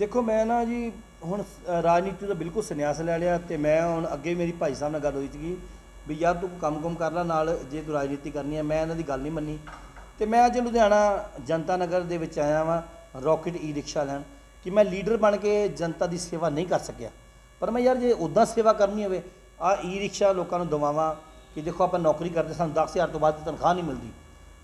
ਦੇਖੋ, ਮੈਂ ਨਾ ਜੀ ਹੁਣ ਰਾਜਨੀਤੀ ਦਾ ਬਿਲਕੁਲ ਸੰਨਿਆਸ ਲੈ ਲਿਆ ਤੇ ਮੈਂ ਹੁਣ ਅੱਗੇ ਮੇਰੀ ਭਾਈ ਸਾਹਿਬ ਨਾਲ ਗੱਲ ਹੋਈ ਸੀਗੀ ਵੀ ਯਾਰ ਤੂੰ ਕੰਮ-ਕੁਮ ਕਰ ਲੈ, ਨਾਲ ਜੇ ਤੂੰ ਰਾਜਨੀਤੀ ਕਰਨੀ ਹੈ, ਮੈਂ ਇਹਨਾਂ ਦੀ ਗੱਲ ਨਹੀਂ ਮੰਨੀ। ਤੇ ਮੈਂ ਅੱਜ ਲੁਧਿਆਣਾ ਜਨਤਾ ਨਗਰ ਦੇ ਵਿੱਚ ਆਇਆ ਵਾਂ ਰਾਕਟ ਈ ਰਿਕਸ਼ਾ ਲੈਣ, ਕਿ ਮੈਂ ਲੀਡਰ ਬਣ ਕੇ ਜਨਤਾ ਦੀ ਸੇਵਾ ਨਹੀਂ ਕਰ ਸਕਿਆ। ਪਰ ਮੈਂ ਯਾਰ ਜੇ ਉਦਾਂ ਸੇਵਾ ਕਰਨੀ ਹੋਵੇ ਆ ਈ ਰਿਕਸ਼ਾ ਲੋਕਾਂ ਨੂੰ ਦਵਾਵਾਂ ਕਿ ਦੇਖੋ ਆਪਾਂ ਨੌਕਰੀ ਕਰਦੇ, ਸਾਨੂੰ 10000 ਤੋਂ ਬਾਅਦ ਤਨਖਾਹ ਨਹੀਂ ਮਿਲਦੀ,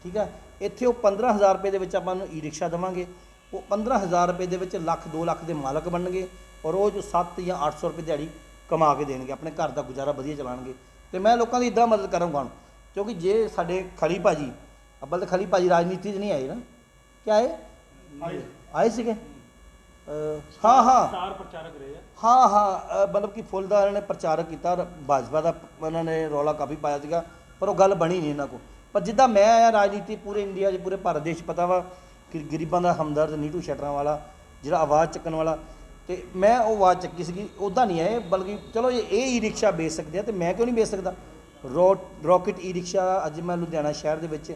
ਠੀਕ ਹੈ? ਇੱਥੇ ਉਹ 15000 ਰੁਪਏ ਦੇ ਵਿੱਚ ਆਪਾਂ ਨੂੰ ਈ ਰਿਕਸ਼ਾ ਦੇਵਾਂਗੇ। ਉਹ 15000 ਰੁਪਏ ਦੇ ਵਿੱਚ ਲੱਖ 2 ਲੱਖ ਦੇ ਮਾਲਕ ਬਣਨਗੇ ਔਰ ਉਹ ਜੋ 7 ਜਾਂ 800 ਰੁਪਏ ਦਿਹਾੜੀ ਕਮਾ ਕੇ ਦੇਣਗੇ ਆਪਣੇ ਘਰ ਦਾ ਗੁਜ਼ਾਰਾ ਵਧੀਆ ਚਲਾਣਗੇ। ਤੇ ਮੈਂ ਲੋਕਾਂ ਦੀ ਇਦਾਂ ਮਦਦ ਕਰਾਂਗਾ ਹੁਣ ਕਿਉਂਕਿ ਜੇ ਸਾਡੇ ਖਲੀ ਭਾਜੀ ਅੱਬਲ ਤਾਂ ਖਲੀ ਭਾਜੀ ਰਾਜਨੀਤੀ 'ਚ ਨਹੀਂ ਆਏ ਨਾ ਕਿ ਆਏ? ਆਏ। ਸੀਗੇ? ਹਾਂ ਹਾਂ। ਸਟਾਰ ਪ੍ਰਚਾਰਕ ਰਹੇ ਆ। ਹਾਂ ਹਾਂ ਮਤਲਬ ਕਿ ਫੁੱਲਦਾਰ ਨੇ ਪ੍ਰਚਾਰਕ ਕੀਤਾ ਭਾਜਪਾ ਦਾ ਉਹਨਾਂ ਨੇ ਰੌਲਾ ਕਾਫੀ ਪਾਇਆ ਸੀਗਾ ਪਰ ਉਹ ਗੱਲ ਬਣੀ ਨਹੀਂ ਇਹਨਾਂ ਕੋ ਪਰ ਜਿੱਦਾਂ ਮੈਂ ਆਇਆ ਰਾਜਨੀਤੀ ਪੂਰੇ ਇੰਡੀਆ 'ਚ ਪੂਰੇ ਭਾਰਤ ਦੇਸ਼ ਪਤਾ ਵਾ ਕਿ ਗਰੀਬਾਂ ਦਾ ਹਮਦਰਦ, ਨੀਟੂ ਸ਼ਟਰਾਂ ਵਾਲਾ, ਜਿਹੜਾ ਆਵਾਜ਼ ਚੱਕਣ ਵਾਲਾ। ਤੇ ਮੈਂ ਉਹ ਆਵਾਜ਼ ਚੱਕੀ ਸੀਗੀ ਉਦਾਂ ਨਹੀਂ ਆਏ, ਬਲਕਿ ਚਲੋ ਜੇ, ਇਹ ਈ ਰਿਕਸ਼ਾ ਵੇਚ ਸਕਦੇ ਆ ਤੇ ਮੈਂ ਕਿਉਂ ਨਹੀਂ ਵੇਚ ਸਕਦਾ? ਰੋ, ਰਾਕਟ ਈ ਰਿਕਸ਼ਾ ਅੱਜ ਮੈਂ ਲੁਧਿਆਣਾ ਸ਼ਹਿਰ ਦੇ ਵਿੱਚ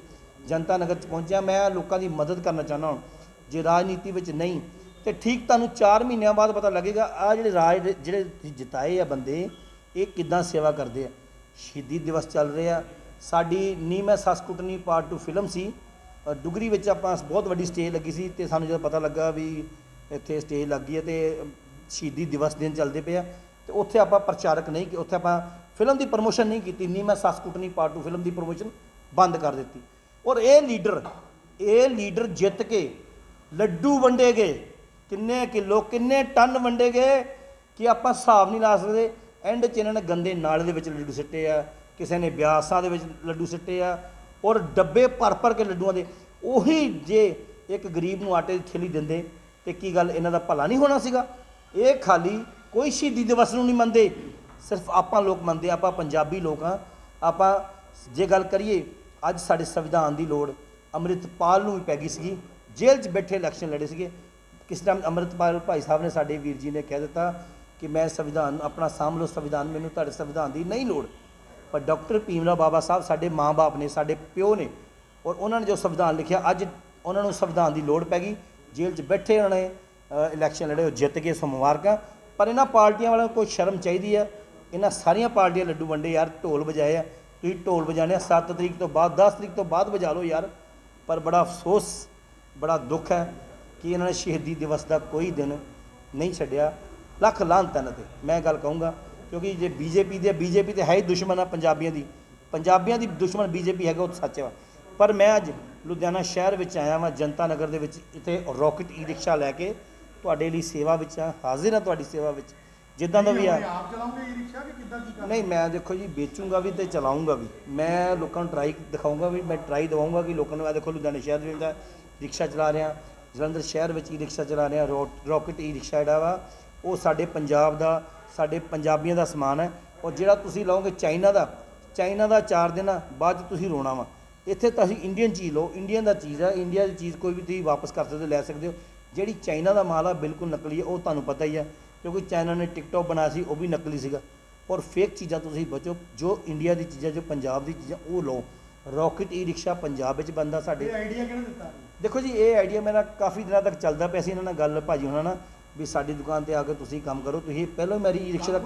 ਜਨਤਾ ਨਗਰ 'ਚ ਪਹੁੰਚਿਆ। ਮੈਂ ਲੋਕਾਂ ਦੀ ਮਦਦ ਕਰਨਾ ਚਾਹੁੰਦਾ ਹੁਣ, ਜੇ ਰਾਜਨੀਤੀ ਵਿੱਚ ਨਹੀਂ, ਤੇ ਠੀਕ ਤੁਹਾਨੂੰ 4 ਮਹੀਨਿਆਂ ਬਾਅਦ ਪਤਾ ਲੱਗੇਗਾ, ਆ ਜਿਹੜੇ ਰਾਜ ਜਿਹੜੇ ਤੁਸੀਂ ਜਿਤਾਏ ਆ ਬੰਦੇ, ਇਹ ਕਿੱਦਾਂ ਸੇਵਾ ਕਰਦੇ ਆ? ਸ਼ਹੀਦੀ ਦਿਵਸ ਚੱਲ ਰਿਹਾ। ਸਾਡੀ ਨੀ ਮੈਂ ਸੱਸ ਪਾਰਟ 2 ਫਿਲਮ ਸੀ। ਡੁਗਰੀ ਵਿੱਚ ਆਪਾਂ ਬਹੁਤ ਵੱਡੀ ਸਟੇਜ ਲੱਗੀ ਸੀ ਤੇ ਸਾਨੂੰ ਜਦੋਂ ਪਤਾ ਲੱਗਾ ਵੀ ਇੱਥੇ ਸਟੇਜ ਲੱਗੀ ਹੈ ਤੇ ਸ਼ਹੀਦੀ ਦਿਵਸ ਦਿਨ ਚੱਲਦੇ ਪਏ ਆ, ਤੇ ਉੱਥੇ ਆਪਾਂ ਪ੍ਰਚਾਰਕ ਨਹੀਂ ਕਿ, ਉੱਥੇ ਆਪਾਂ ਫਿਲਮ ਦੀ ਪ੍ਰਮੋਸ਼ਨ ਨਹੀਂ ਕੀਤੀ ਨੀ ਮੈਂ ਸੱਸ ਕੁੱਟਣੀ ਪਾਰਟ 2 ਫਿਲਮ ਦੀ ਪ੍ਰਮੋਸ਼ਨ ਬੰਦ ਕਰ ਦਿੱਤੀ। ਔਰ ਇਹ ਲੀਡਰ ਇਹ ਲੀਡਰ ਜਿੱਤ ਕੇ ਲੱਡੂ ਵੰਡੇ ਗਏ, ਕਿੰਨੇ ਕਿਲੋ, ਕਿੰਨੇ ਟਨ ਵੰਡੇ ਗਏ ਕਿ ਆਪਾਂ ਹਿਸਾਬ ਨਹੀਂ ਲਾ ਸਕਦੇ। ਐਂਡ 'ਚ ਇਹਨਾਂ ਨੇ ਗੰਦੇ ਨਾਲੇ ਦੇ ਵਿੱਚ ਲੱਡੂ ਸਿੱਟੇ ਆ, ਕਿਸੇ ਨੇ ਬਿਆਸਾਂ ਦੇ ਵਿੱਚ ਲੱਡੂ ਸਿੱਟੇ ਆ ਔਰ ਡੱਬੇ ਭਰ ਭਰ ਕੇ ਲੱਡੂਆਂ ਦੇ, ਉਹੀ ਜੇ ਇੱਕ ਗਰੀਬ ਨੂੰ ਆਟੇ ਦੀ ਥੈਲੀ ਦਿੰਦੇ, ਤੇ ਕੀ ਗੱਲ ਇਹਨਾਂ ਦਾ ਭਲਾ ਨਹੀਂ ਹੋਣਾ ਸੀਗਾ? ਇਹ ਖਾਲੀ ਕੋਈ ਸ਼ਹੀਦੀ ਦਿਵਸ ਨੂੰ ਨਹੀਂ ਮੰਨਦੇ, ਸਿਰਫ ਆਪਾਂ ਲੋਕ ਮੰਨਦੇ ਆਪਾਂ ਪੰਜਾਬੀ ਲੋਕ ਹਾਂ। ਆਪਾਂ ਜੇ ਗੱਲ ਕਰੀਏ, ਅੱਜ ਸਾਡੇ ਸੰਵਿਧਾਨ ਦੀ ਲੋੜ ਅੰਮ੍ਰਿਤਪਾਲ ਨੂੰ ਵੀ ਪੈ ਗਈ ਸੀਗੀ, ਜੇਲ੍ਹ 'ਚ ਬੈਠੇ ਇਲੈਕਸ਼ਨ ਲੜੇ ਸੀਗੇ। ਕਿਸ ਟਾਈਮ ਅੰਮ੍ਰਿਤਪਾਲ ਭਾਈ ਸਾਹਿਬ ਨੇ ਸਾਡੇ ਵੀਰ ਜੀ ਨੇ ਕਹਿ ਦਿੱਤਾ ਕਿ ਮੈਂ ਸੰਵਿਧਾਨ ਆਪਣਾ ਸਾਂਭ ਲਓ ਸੰਵਿਧਾਨ, ਮੈਨੂੰ ਤੁਹਾਡੇ ਸੰਵਿਧਾਨ ਦੀ ਨਹੀਂ ਲੋੜ। ਪਰ ਡਾਕਟਰ ਭੀਮਰਾਓ ਬਾਬਾ ਸਾਹਿਬ ਸਾਡੇ ਮਾਂ-ਬਾਪ ਨੇ, ਸਾਡੇ ਪਿਓ ਨੇ ਔਰ ਉਹਨਾਂ ਨੇ ਜੋ ਸੰਵਿਧਾਨ ਲਿਖਿਆ, ਅੱਜ ਉਹਨਾਂ ਨੂੰ ਸੰਵਿਧਾਨ ਦੀ ਲੋੜ ਪੈ ਗਈ। ਜੇਲ੍ਹ 'ਚ ਬੈਠੇ ਉਹਨਾਂ ਨੇ ਇਲੈਕਸ਼ਨ ਲੜੇ, ਉਹ ਜਿੱਤ ਕੇ ਮੁਬਾਰਕਾਂ ਪਰ ਇਹਨਾਂ ਪਾਰਟੀਆਂ ਵਾਲਿਆਂ ਨੂੰ ਕੋਈ ਸ਼ਰਮ ਚਾਹੀਦੀ ਹੈ ਇਹਨਾਂ ਸਾਰੀਆਂ ਪਾਰਟੀਆਂ ਲੱਡੂ ਵੰਡੇ ਯਾਰ, ਢੋਲ ਵਜਾਏ ਆ। ਤੁਸੀਂ ਢੋਲ ਵਜਾਣੇ 7 ਤਰੀਕ ਤੋਂ ਬਾਅਦ 10 ਤਰੀਕ ਤੋਂ ਬਾਅਦ ਵਜਾ ਲਓ ਯਾਰ। ਪਰ ਬੜਾ ਅਫਸੋਸ, ਬੜਾ ਦੁੱਖ ਹੈ ਕਿ ਇਹਨਾਂ ਨੇ ਸ਼ਹੀਦੀ ਦਿਵਸ ਦਾ ਕੋਈ ਦਿਨ ਨਹੀਂ ਛੱਡਿਆ। ਲੱਖ ਲਾਹਨਤ ਇਹਨਾਂ ਤੇ। ਮੈਂ ਗੱਲ ਕਹੂੰਗਾ ਕਿਉਂਕਿ ਜੇ ਬੀਜੇਪੀ ਦੇ ਬੀਜੇਪੀ ਤੇ ਹੈ ਹੀ ਦੁਸ਼ਮਣ ਆ ਪੰਜਾਬੀਆਂ ਦੀ। ਪੰਜਾਬੀਆਂ ਦੀ ਦੁਸ਼ਮਣ ਬੀਜੇਪੀ ਹੈਗਾ ਉਹ ਸੱਚ ਵਾ ਪਰ ਮੈਂ ਅੱਜ ਲੁਧਿਆਣਾ ਸ਼ਹਿਰ ਵਿੱਚ ਆਇਆ ਵਾਂ ਜਨਤਾ ਨਗਰ ਦੇ ਵਿੱਚ ਇੱਥੇ ਰਾਕਟ ਈ ਰਿਕਸ਼ਾ ਲੈ ਕੇ ਤੁਹਾਡੇ ਲਈ ਸੇਵਾ ਵਿੱਚ ਆ ਹਾਜ਼ਰ ਹਾਂ ਤੁਹਾਡੀ ਸੇਵਾ ਵਿੱਚ। ਜਿੱਦਾਂ ਦਾ ਵੀ ਆ। ਆਪ ਚਲਾਉਂਗੇ ਈ ਰਿਕਸ਼ਾ ਕਿ ਕਿੱਦਾਂ ਕੀ ਕਰ ਨਹੀਂ ਮੈਂ ਦੇਖੋ ਜੀ ਵੇਚੂੰਗਾ ਵੀ ਤੇ ਚਲਾਉਂਗਾ ਵੀ। ਮੈਂ ਲੋਕਾਂ ਨੂੰ ਟਰਾਈ ਦਿਖਾਊਂਗਾ ਵੀ ਮੈਂ ਟਰਾਈ ਦਵਾਉਂਗਾ ਕਿ ਲੋਕਾਂ ਨੂੰ ਆ ਦੇਖੋ ਲੁਧਿਆਣਾ ਸ਼ਹਿਰ ਦੇ ਵਿੱਚ ਰਿਕਸ਼ਾ ਚਲਾ ਰਿਹਾ। ਜਲੰਧਰ ਸ਼ਹਿਰ ਵਿੱਚ ਹੀ ਰਿਕਸ਼ਾ ਚਲਾ ਰਿਹਾ ਰਾਕਟ ਈ ਰਿਕਸ਼ਾ ਜਿਹੜਾ ਵਾ ਉਹ ਸਾਡੇ ਪੰਜਾਬ ਦਾ ਸਾਡੇ ਪੰਜਾਬੀਆਂ ਦਾ ਸਮਾਨ ਹੈ ਔਰ ਜਿਹੜਾ ਤੁਸੀਂ ਲਓਗੇ ਚਾਈਨਾ ਦਾ ਚਾਈਨਾ ਦਾ ਚਾਰ ਦਿਨ ਬਾਅਦ ਤੁਸੀਂ ਰੋਣਾ ਵਾ। ਇੱਥੇ ਤਾਂ ਅਸੀਂ ਇੰਡੀਅਨ ਚੀਜ਼ ਲਓ ਇੰਡੀਅਨ ਦਾ ਚੀਜ਼ ਆ ਇੰਡੀਆ ਦੀ ਚੀਜ਼ ਕੋਈ ਵੀ ਤੁਸੀਂ ਵਾਪਸ ਕਰ ਸਕਦੇ ਹੋ ਲੈ ਸਕਦੇ ਹੋ। ਜਿਹੜੀ ਚਾਈਨਾ ਦਾ ਮਾਲ ਆ ਬਿਲਕੁਲ ਨਕਲੀ ਹੈ ਉਹ ਤੁਹਾਨੂੰ ਪਤਾ ਹੀ ਆ ਕਿਉਂਕਿ ਚਾਈਨਾ ਨੇ ਟਿਕਟੌਕ ਬਣਾਇਆ ਸੀ ਉਹ ਵੀ ਨਕਲੀ ਸੀਗਾ। ਔਰ ਫੇਕ ਚੀਜ਼ਾਂ ਤੋਂ ਤੁਸੀਂ ਬਚੋ ਜੋ ਇੰਡੀਆ ਦੀ ਚੀਜ਼ਾਂ ਜੋ ਪੰਜਾਬ ਦੀ ਚੀਜ਼ਾਂ ਉਹ ਲਓ। ਰਾਕਟ ਈ ਰਿਕਸ਼ਾ ਪੰਜਾਬ ਵਿੱਚ ਬੰਦਾ ਸਾਡੇ। ਇਹ ਆਈਡੀਆ ਕਿਹਨੇ ਦਿੱਤਾ? ਦੇਖੋ ਜੀ ਇਹ ਆਈਡੀਆ ਮੇਰਾ ਕਾਫੀ ਦਿਨਾਂ ਤੱਕ ਚੱਲਦਾ ਪਿਆ ਸੀ ਇਹਨਾਂ ਨਾਲ ਗੱਲ ਭਾਜੀ ਉਹਨਾਂ ਨਾਲ। ਵੀ ਸਾਡੀ ਦੁਕਾਨ ਤੇ ਆ ਕੇ ਤੁਸੀਂ ਕੰਮ ਕਰੋ। ਤੁਸੀਂ ਪਹਿਲਾਂ ਮੇਰੀ ਰਿਕਸ਼ਾ ਦਾ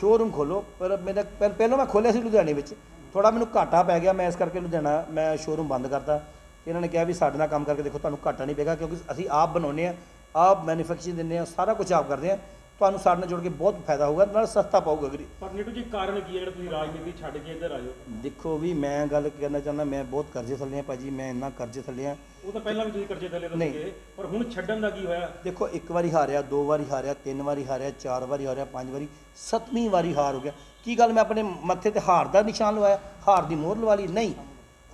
ਸ਼ੋਰੂਮ ਖੋਲੋ ਪਰ ਮੇਰਾ ਪਹਿ- ਪਹਿਲਾਂ ਮੈਂ ਖੋਲਿਆ ਸੀ ਲੁਧਿਆਣੇ ਵਿੱਚ। ਥੋੜਾ ਮੈਨੂੰ ਘਾਟਾ ਪੈ ਗਿਆ। ਮੈਂ ਇਸ ਕਰਕੇ ਲੁਧਿਆਣਾ ਮੈਂ ਸ਼ੋਰੂਮ ਬੰਦ ਕਰਤਾ। ਇਹਨਾਂ ਨੇ ਕਿਹਾ ਵੀ ਸਾਡੇ ਨਾਲ ਕੰਮ ਕਰਕੇ ਦੇਖੋ ਤੁਹਾਨੂੰ ਘਾਟਾ ਨਹੀਂ ਪਏਗਾ ਕਿਉਂਕਿ ਅਸੀਂ ਆਪ ਬਣਾਉਂਦੇ ਆ ਆਪ ਮੈਨੂਫੈਕਚਰਿੰਗ ਦਿੰਦੇ ਆ ਸਾਰਾ ਕੁਝ ਆਪ ਕਰਦੇ ਆ ਤੁਹਾਨੂੰ ਸਾਡੇ ਨਾਲ ਜੁੜ ਕੇ ਬਹੁਤ ਫਾਇਦਾ ਹੋਊਗਾ ਨਾਲ ਸਸਤਾ ਪਾਊਗਾ ਗਰੀ ਪਰ ਨੀਟੂ ਜੀ ਕਾਰਨ ਕੀ ਹੈ? ਜਿਹੜਾ ਤੁਸੀਂ ਰਾਜਨੀਤੀ ਛੱਡ ਕੇ ਇੱਧਰ ਹੋ। ਦੇਖੋ ਵੀ ਮੈਂ ਗੱਲ ਕਰਨਾ ਚਾਹੁੰਦਾ ਮੈਂ ਬਹੁਤ ਕਰਜ਼ੇ ਥੱਲੇ ਆ ਭਾਜੀ ਮੈਂ ਇੰਨਾ ਕਰਜ਼ੇ ਥੱਲੇ ਆ ਉਹ ਤਾਂ ਪਹਿਲਾਂ ਵੀ ਤੁਸੀਂ ਕਰਜ਼ੇ ਥੱਲੇ ਤੋਂ। ਸੀਗੇ ਪਰ ਹੁਣ ਛੱਡਣ ਦਾ ਕੀ ਹੋਇਆ? ਦੇਖੋ ਇੱਕ ਵਾਰੀ ਹਾਰਿਆ ਦੋ ਵਾਰੀ ਹਾਰਿਆ ਤਿੰਨ ਵਾਰੀ ਹਾਰਿਆ ਚਾਰ ਵਾਰੀ ਹਾਰਿਆ ਪੰਜ ਵਾਰੀ ਸੱਤਵੀਂ ਵਾਰੀ ਹਾਰ ਹੋ ਗਿਆ। ਕੀ ਗੱਲ ਮੈਂ ਆਪਣੇ ਮੱਥੇ ਤੇ ਹਾਰ ਦਾ ਨਿਸ਼ਾਨ ਲਵਾਇਆ? ਹਾਰ ਦੀ ਮੋਹਰ ਲਵਾ ਲਈ? ਨਹੀਂ।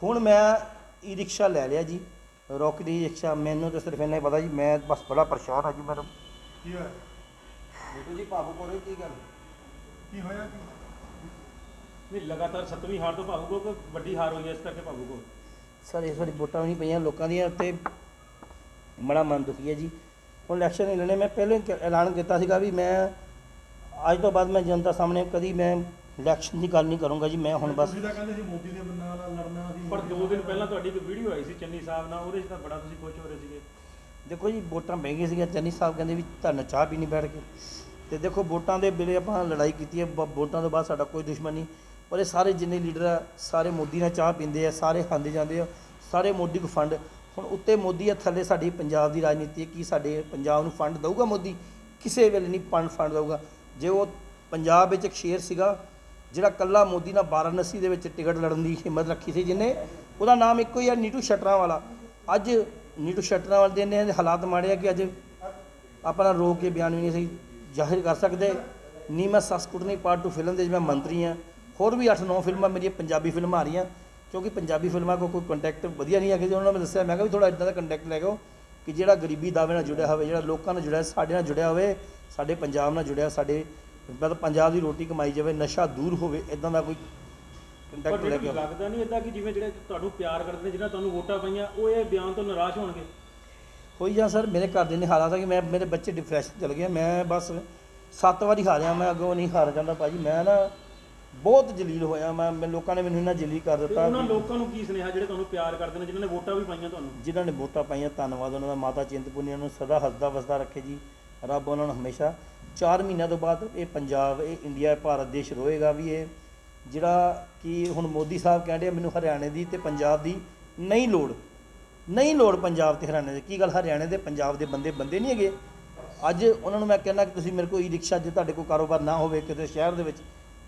ਹੁਣ ਮੈਂ ਈ ਰਿਕਸ਼ਾ ਲੈ ਲਿਆ ਜੀ ਰੋਕਟ ਈ ਰਿਕਸ਼ਾ ਮੈਨੂੰ ਤਾਂ ਸਿਰਫ ਇੰਨਾ ਹੀ ਪਤਾ ਜੀ ਮੈਂ ਬਸ ਬੜਾ ਪਰੇਸ਼ਾਨ ਹਾਂ ਜੀ ਮੈਡਮ। ਕੀ ਹੋਇਆ? ਦੇਖੋ ਜੀ ਭਾਵੁਕ ਹੋ ਰਹੇ ਕੀ ਗੱਲ? ਕੀ ਹੋਇਆ ਕੀ? ਨਹੀਂ ਲਗਾਤਾਰ ਸੱਤਵੀਂ ਹਾਰ ਤੋਂ ਭਾਵੁਕ ਹੋ ਕਿ ਵੱਡੀ ਹਾਰ ਹੋਈ ਹੈ ਇਸ ਕਰਕੇ ਭਾਵੁਕ ਹੋ ਸਰ ਇਸ ਵਾਰੀ ਵੋਟਾਂ ਵੀ ਨਹੀਂ ਪਈਆਂ ਲੋਕਾਂ ਦੀਆਂ ਤੇ ਬੜਾ ਮਨ ਦੁਖੀ ਹੈ ਜੀ। ਹੁਣ ਇਲੈਕਸ਼ਨ ਨਹੀਂ ਲੈਣੇ ਮੈਂ ਪਹਿਲਾਂ ਹੀ ਕ- ਐਲਾਨ ਕੀਤਾ ਸੀਗਾ ਵੀ ਮੈਂ ਅੱਜ ਤੋਂ ਬਾਅਦ ਮੈਂ ਜਨਤਾ ਸਾਹਮਣੇ ਕਦੀ ਮੈਂ ਇਲੈਕਸ਼ਨ ਦੀ ਗੱਲ ਨਹੀਂ ਕਰੂੰਗਾ ਜੀ ਮੈਂ ਹੁਣ ਬਸ ਤੁਸੀਂ ਤਾਂ ਕਹਿੰਦੇ ਸੀ ਮੋਦੀ ਦੇ ਨਾਲ ਲੜਨਾ ਸੀ ਪਰ ਦੋ ਦਿਨ ਪਹਿਲਾਂ ਤੁਹਾਡੀ ਇੱਕ ਵੀਡੀਓ ਆਈ ਸੀ ਚੰਨੀ ਸਾਹਿਬ ਨਾਲ ਉਹਦੇ 'ਚ ਤਾਂ ਬੜਾ ਤੁਸੀਂ ਖੁਸ਼ ਹੋ ਰਹੇ ਸੀਗੇ। ਦੇਖੋ ਜੀ, ਵੋਟਾਂ ਪੈ ਗਈਆਂ ਸੀਗੀਆਂ, ਚੰਨੀ ਸਾਹਿਬ ਕਹਿੰਦੇ ਵੀ ਤੁਹਾਨੂੰ ਚਾਹ ਪੀਣੀ ਬੈਠ ਕੇ। ਤੇ ਦੇਖੋ, ਵੋਟਾਂ ਦੇ ਵੇਲੇ ਆਪਾਂ ਲੜਾਈ ਕੀਤੀ ਹੈ, ਬ- ਵੋਟਾਂ ਤੋਂ ਬਾਅਦ ਸਾਡਾ ਕੋਈ ਦੁਸ਼ਮਣ ਨਹੀਂ। ਪਰ ਇਹ ਸਾਰੇ ਜਿੰਨੇ ਲੀਡਰ ਆ, ਸਾਰੇ ਮੋਦੀ ਨਾਲ ਚਾਹ ਪੀਂਦੇ ਆ, ਸਾਰੇ ਖਾਂਦੇ ਜਾਂਦੇ ਆ, ਸਾਰੇ ਮੋਦੀ ਕੋ ਫੰਡ। ਹੁਣ ਉੱਤੇ ਮੋਦੀ ਆ, ਥੱਲੇ ਸਾਡੀ ਪੰਜਾਬ ਦੀ ਰਾਜਨੀਤੀ ਹੈ, ਕੀ ਸਾਡੇ ਪੰਜਾਬ ਨੂੰ ਫੰਡ ਦਊਗਾ ਮੋਦੀ? ਕਿਸੇ ਵੇਲੇ ਨਹੀਂ ਫੰਡ ਫੰਡ ਦਊਗਾ। ਜੇ ਉਹ ਪੰਜਾਬ ਵਿੱਚ ਇੱਕ ਸ਼ੇਰ ਸੀਗਾ, ਜਿਹੜਾ ਕੱਲਾ ਮੋਦੀ ਨਾਲ ਵਾਰਾਣਸੀ ਦੇ ਵਿੱਚ ਟਿਕਟ ਲੜਨ ਦੀ ਹਿੰਮਤ ਰੱਖੀ ਸੀ ਜਿਹਨੇ ਉਹਦਾ ਨਾਮ ਇੱਕੋ ਹੀ ਆ, ਨੀਟੂ ਸ਼ਟਰਾਂ ਵਾਲਾ। ਅੱਜ ਨੀਟੂ ਸ਼ਟਰਾਂ ਵਾਲੇ ਦੇ ਨੇ ਹਾਲਾਤ ਮਾੜੇ ਆ ਕਿ ਅੱਜ ਆਪਣਾ ਰੋਕ ਕੇ ਬਿਆਨ ਵੀ ਨਹੀਂ ਅਸੀਂ ਜ਼ਾਹਿਰ ਕਰ ਸਕਦੇ। ਨੀ ਮੈਂ ਸਸਕੁਟਨੀ ਪਾਰਟ 2 ਫਿਲਮ ਦੇ ਵਿੱਚ ਮੈਂ ਮੰਤਰੀ ਆ ਹੋਰ ਵੀ 8-9 ਫਿਲਮਾਂ ਮੇਰੀਆਂ ਪੰਜਾਬੀ ਫਿਲਮਾਂ ਆ ਰਹੀਆਂ, ਕਿਉਂਕਿ ਪੰਜਾਬੀ ਫਿਲਮਾਂ ਕੋ ਕੋਈ ਕੰਟੈਕਟ ਵਧੀਆ ਨਹੀਂ ਹੈਗੇ। ਜੀ ਉਹਨਾਂ ਨੇ ਮੈਨੂੰ ਦੱਸਿਆ, ਮੈਂ ਕਿਹਾ ਵੀ ਥੋੜਾ ਇਦਾਂ ਦਾ ਕੰਟੈਕਟ ਲੈ ਕੇ ਕਿ ਜਿਹੜਾ ਗਰੀਬੀ ਦਾਅਵੇ ਨਾਲ ਜੁੜਿਆ ਹੋਵੇ, ਜਿਹੜਾ ਲੋਕਾਂ ਨਾਲ ਜੁੜਿਆ, ਸਾਡੇ ਨਾਲ ਜੁੜਿਆ ਹੋਵੇ, ਸਾਡੇ ਪੰਜਾਬ ਨਾਲ ਜੁੜਿਆ, ਸਾਡੇ ਮਤਲਬ ਪੰਜਾਬ ਦੀ ਰੋਟੀ ਕਮਾਈ ਜਾਵੇ, ਨਸ਼ਾ ਦੂਰ ਹੋਵੇ ਇਦਾਂ ਦਾ ਕੋਈ ਕੰਟੈਕਟ ਲੈ ਕੇ ਮੈਨੂੰ ਆਓ। ਲੱਗਦਾ ਨਹੀਂ ਇਦਾਂ ਕਿ ਜਿਵੇਂ ਜਿਹੜੇ ਤੁਹਾਨੂੰ ਪਿਆਰ ਕਰਦੇ ਨੇ ਜਿਹਨਾਂ ਤੁਹਾਨੂੰ ਵੋਟਾਂ ਪਾਈਆਂ ਉਹ ਇਹ ਬਿਆਨ ਤੋਂ ਨਿਰਾਸ਼ ਹੋਣਗੇ। ਹੋਈ ਜਾਂ ਸਰ ਮੇਰੇ ਘਰ ਦੇ ਨੇ ਹਾਲਾਤ ਆ ਕਿ ਮੈਂ ਮੇਰੇ ਬੱਚੇ ਡਿਪਰੈਸ਼ਨ ਚਲ ਗਏ ਮੈਂ ਬਸ ਸੱਤ ਵਾਰੀ ਹਾਰਿਆ ਮੈਂ ਅੱਗੋਂ ਨਹੀਂ ਹਾਰ ਜਾਂਦਾ ਭਾਜੀ। ਮੈਂ ਨਾ ਬਹੁਤ ਜਲੀਲ ਹੋਇਆ ਮੈਂ ਮੈਂ ਲੋਕਾਂ ਨੇ ਮੈਨੂੰ ਇੰਨਾ ਜਲੀਲ ਕਰ ਤੇ ਦਿੱਤਾ ਉਹਨਾਂ ਲੋਕਾਂ ਨੂੰ ਕੀ ਸੁਨੇਹਾ ਜਿਹੜੇ ਤੁਹਾਨੂੰ ਪਿਆਰ ਕਰਦੇ ਨੇ ਜਿਨ੍ਹਾਂ ਨੇ ਵੋਟਾਂ ਵੀ ਪਾਈਆਂ ਤੁਹਾਨੂੰ? ਜਿਨ੍ਹਾਂ ਨੇ ਵੋਟਾਂ ਪਾਈਆਂ ਧੰਨਵਾਦ ਉਹਨਾਂ ਦਾ। ਮਾਤਾ ਚਿੰਤਪੁਰਨੀ ਉਹਨਾਂ ਨੂੰ ਸਦਾ ਹੱਸਦਾ ਵਸਦਾ ਰੱਖੇ ਜੀ। ਰੱਬ ਉਹਨਾਂ ਨੂੰ ਹਮੇਸ਼ਾ 4 ਮਹੀਨਿਆਂ ਤੋਂ ਬਾਅਦ ਇਹ ਪੰਜਾਬ ਇਹ ਇੰਡੀਆ ਭਾਰਤ ਦੇਸ਼ ਰੋਏਗਾ ਵੀ ਇਹ ਜਿਹੜਾ ਕਿ ਹੁਣ ਮੋਦੀ ਸਾਹਿਬ ਕਹਿੰਦੇ ਆ, ਮੈਨੂੰ ਹਰਿਆਣੇ ਦੀ ਤੇ ਪੰਜਾਬ ਦੀ ਨਹੀਂ ਲੋੜ। ਨਹੀਂ ਲੋੜ ਪੰਜਾਬ ਤੇ ਹਰਿਆਣੇ ਦੀ। ਕੀ ਗੱਲ, ਹਰਿਆਣੇ ਦੇ ਪੰਜਾਬ ਦੇ ਬੰਦੇ ਬੰਦੇ ਨਹੀਂ ਹੈਗੇ? ਅੱਜ ਉਹਨਾਂ ਨੂੰ ਮੈਂ ਕਹਿੰਦਾ ਕਿ ਤੁਸੀਂ ਮੇਰੇ ਕੋਲ ਈ ਰਿਕਸ਼ਾ ਜੇ ਤੁਹਾਡੇ ਕੋਲ ਕਾਰੋਬਾਰ ਨਾ ਹੋਵੇ ਕਿਤੇ ਸ਼ਹਿਰ ਦੇ ਵਿੱਚ,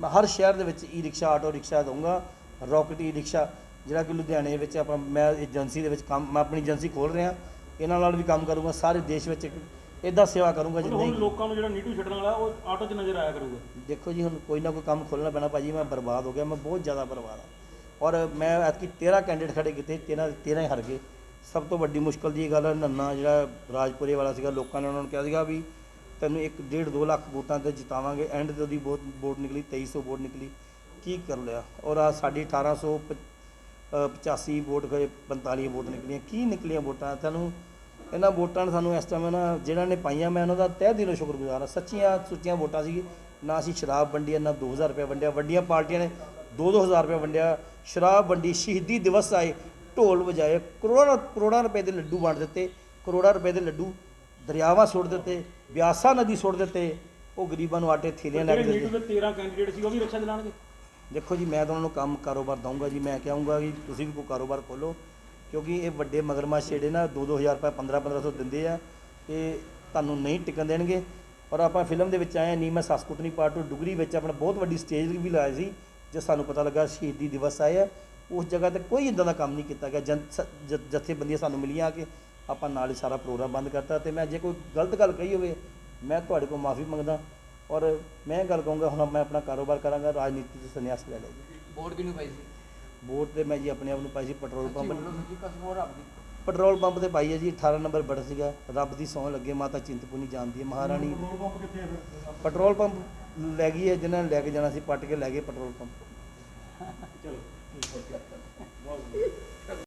ਮੈਂ ਹਰ ਸ਼ਹਿਰ ਦੇ ਵਿੱਚ ਈ ਰਿਕਸ਼ਾ ਆਟੋ ਰਿਕਸ਼ਾ ਦਊਂਗਾ, ਰੌਕਟ ਈ ਰਿਕਸ਼ਾ ਜਿਹੜਾ ਕਿ ਲੁਧਿਆਣੇ ਵਿੱਚ ਆਪਾਂ, ਮੈਂ ਏਜੰਸੀ ਦੇ ਵਿੱਚ ਕੰਮ, ਮੈਂ ਆਪਣੀ ਏਜੰਸੀ ਖੋਲ ਰਿਹਾ। ਇਹਨਾਂ ਨਾਲ ਵੀ ਕੰਮ ਕਰੂੰਗਾ, ਸਾਰੇ ਦੇਸ਼ ਵਿੱਚ ਇਦਾਂ ਸੇਵਾ ਕਰੂੰਗਾ ਜਿੰਨੇ ਹੁਣ ਲੋਕਾਂ ਨੂੰ ਜਿਹੜਾ ਨੀਟੂ ਛੱਡਣ ਵਾਲਾ ਉਹ ਆਟੋ 'ਚ ਨਜ਼ਰ ਆਇਆ ਕਰੂਗਾ। ਦੇਖੋ ਜੀ ਹੁਣ ਕੋਈ ਨਾ ਕੋਈ ਕੰਮ ਖੋਲ੍ਹਣਾ ਪੈਣਾ ਭਾਜੀ ਮੈਂ ਬਰਬਾਦ ਹੋ ਗਿਆ ਮੈਂ ਬਹੁਤ ਜ਼ਿਆਦਾ ਬਰਬਾਦ ਹਾਂ। ਔਰ ਮੈਂ ਐਤਕੀ 13 ਕੈਂਡੀਡੇਟ ਖੜੇ ਕੀਤੇ 13 13 ਹੀ ਹਾਰ ਗਏ। ਸਭ ਤੋਂ ਵੱਡੀ ਮੁਸ਼ਕਲ ਦੀ ਗੱਲ ਹੈ ਨੰਨਾ ਜਿਹੜਾ ਰਾਜਪੁਰੇ ਵਾਲਾ ਸੀਗਾ ਲੋਕਾਂ ਨੇ ਉਹਨਾਂ ਨੂੰ ਕਿਹਾ ਸੀਗਾ ਵੀ ਤੈਨੂੰ 1 1.5 2 ਲੱਖ ਵੋਟਾਂ ਤੇ ਜਿਤਾਵਾਂਗੇ ਐਂਡ ਤੇ ਉਹਦੀ ਵੋਟ ਵੋਟ ਨਿਕਲੀ 2300 ਵੋਟ ਨਿਕਲੀ। ਕੀ ਕਰ ਲਿਆ? ਔਰ ਆ ਸਾਡੀ 1800 ਪ- ਅ, 85 ਵੋਟ ਗਏ 45 ਵੋਟ ਨਿਕਲੀਆਂ। ਕੀ ਨਿਕਲੀਆਂ ਵੋਟਾਂ? ਤੁਹਾਨੂੰ ਇਹਨਾਂ ਵੋਟਾਂ ਨੇ ਸਾਨੂੰ ਇਸ ਟਾਈਮ ਨਾ ਜਿਹਨਾਂ ਨੇ ਪਾਈਆਂ ਮੈਂ ਉਹਨਾਂ ਦਾ ਤਹਿ ਦਿਲੋਂ ਸ਼ੁਕਰਗੁਜ਼ਾਰ ਹਾਂ। ਸੱਚੀਆਂ ਸੁੱਚੀਆਂ ਵੋਟਾਂ ਸੀ। ਨਾ ਅਸੀਂ ਸ਼ਰਾਬ ਵੰਡੀ ਨਾ 2000 ਰੁਪਏ ਵੰਡਿਆ। ਵੱਡੀਆਂ ਪਾਰਟੀਆਂ ਨੇ 2-2000 ਰੁਪਏ ਵੰਡਿਆ। ਸ਼ਰਾਬ ਵੰਡੀ ਸ਼ਹੀਦੀ ਦਿਵਸ ਆਏ। ਢੋਲ ਵਜਾਏ। ਕਰੋੜਾਂ ਕਰੋੜਾਂ ਰੁਪਏ ਦੇ ਲੱਡੂ ਵੰਡ ਦਿੱਤੇ। ਕਰੋੜਾਂ ਰੁਪਏ ਦੇ ਲੱਡੂ ਦਰਿਆਵਾਂ ਸੁੱਟ ਦਿੱਤੇ। ਬਿਆਸਾ ਨਦੀ ਸੁੱਟ ਦਿੱਤੇ। ਉਹ ਗਰੀਬਾਂ ਨੂੰ ਆਟੇ ਥੇਲੀਆਂ ਲੈ ਕੇ ਜਿਹੜੇ ਦਿੱਤੇ ਨੀਟੂ ਦੇ 13 ਕੈਂਡੀਡੇਟ ਸੀ ਉਹ ਵੀ ਰੱਖਿਆ ਚਲਾਣਗੇ ਦੇਖੋ ਜੀ ਮੈਂ ਤਾਂ ਉਹਨਾਂ ਨੂੰ ਕੰਮ ਕਾਰੋਬਾਰ ਦਊਂਗਾ ਜੀ। ਮੈਂ ਕਹਾਂਗਾ ਕਿ ਤੁਸੀਂ ਵੀ ਕੋਈ ਕਾਰੋਬਾਰ ਖੋਲੋ ਕਿਉਂਕਿ ਇਹ ਵੱਡੇ ਮਗਰਮੱਛ ਜਿਹੜੇ ਨਾ 2-2000 ਰੁਪਏ 15-1500 ਦਿੰਦੇ ਆ ਇਹ ਤੁਹਾਨੂੰ ਨਹੀਂ ਟਿਕਣ ਦੇਣਗੇ। ਔਰ ਆਪਾਂ ਫਿਲਮ ਦੇ ਵਿੱਚ ਆਏ ਹਾਂ, ਨੀ ਮੈਂ ਸਸਕੁਟਨੀ ਪਾਰਟ 2 ਡੁਗਰੀ ਵਿੱਚ ਆਪਣਾ ਬਹੁਤ ਵੱਡੀ ਸਟੇਜ ਵੀ ਲਾਇਆ ਸੀ ਜੇ ਸਾਨੂੰ ਪਤਾ ਲੱਗਾ ਸ਼ਹੀਦੀ ਦਿਵਸ ਆਏ ਆ ਉਸ ਜਗ੍ਹਾ ਤੇ ਕੋਈ ਇਦਾਂ ਦਾ ਕੰਮ ਨਹੀਂ ਕੀਤਾ ਗਿਆ। ਜਨ ਸ- ਜਥੇਬੰਦੀਆਂ ਸਾਨੂੰ ਮਿਲੀਆਂ ਕਿ ਆਪਾਂ ਨਾਲ ਹੀ ਸਾਰਾ ਪ੍ਰੋਗਰਾਮ ਬੰਦ ਕਰਤਾ ਤੇ ਮੈਂ ਜੇ ਕੋਈ ਗਲਤ ਗੱਲ ਕਹੀ ਹੋਵੇ ਮੈਂ ਤੁਹਾਡੇ ਕੋਲ ਮਾਫੀ ਮੰਗਦਾ। ਔਰ ਮੈਂ ਇਹ ਗੱਲ ਕਹੂੰਗਾ ਹੁਣ ਮੈਂ ਆਪਣਾ ਕਾਰੋਬਾਰ ਕਰਾਂਗਾ ਰਾਜਨੀਤੀ ਤੋਂ ਸੰਨਿਆਸ ਲੈ ਲਿਆ ਜੀ ਵੋਟ ਕਿਹਨੂੰ ਪਾਈ ਸੀ? ਵੋਟ ਤੇ ਮੈਂ ਜੀ ਆਪਣੇ ਆਪ ਨੂੰ ਪਾਈ ਸੀ ਪੈਟਰੋਲ ਪੰਪ। ਬੋਲੋ ਸੱਚੀ ਕਸਮ ਹੋਰ ਰੱਬ ਦੀ। ਪੈਟਰੋਲ ਪੰਪ ਤੇ ਪਾਈ ਹੈ ਜੀ 18 ਨੰਬਰ ਬੜ ਸੀਗਾ। ਰੱਬ ਦੀ ਸੌਂ ਲੱਗੇ ਮਾਤਾ ਚਿੰਤਪੁਰਨੀ ਜਾਣਦੀ ਹੈ ਮਹਾਰਾਣੀ। ਪੈਟਰੋਲ ਪੰਪ ਕਿੱਥੇ ਹੈ ਫਿਰ? ਪੈਟਰੋਲ ਪੰਪ ਲੈ ਗਈ ਹੈ ਜਿਨ੍ਹਾਂ ਨੇ ਲੈ ਕੇ ਜਾਣਾ ਸੀ ਪੱਟ ਕੇ ਲੈ ਗਏ ਪੈਟਰੋਲ ਪੰਪ। ਚਲੋ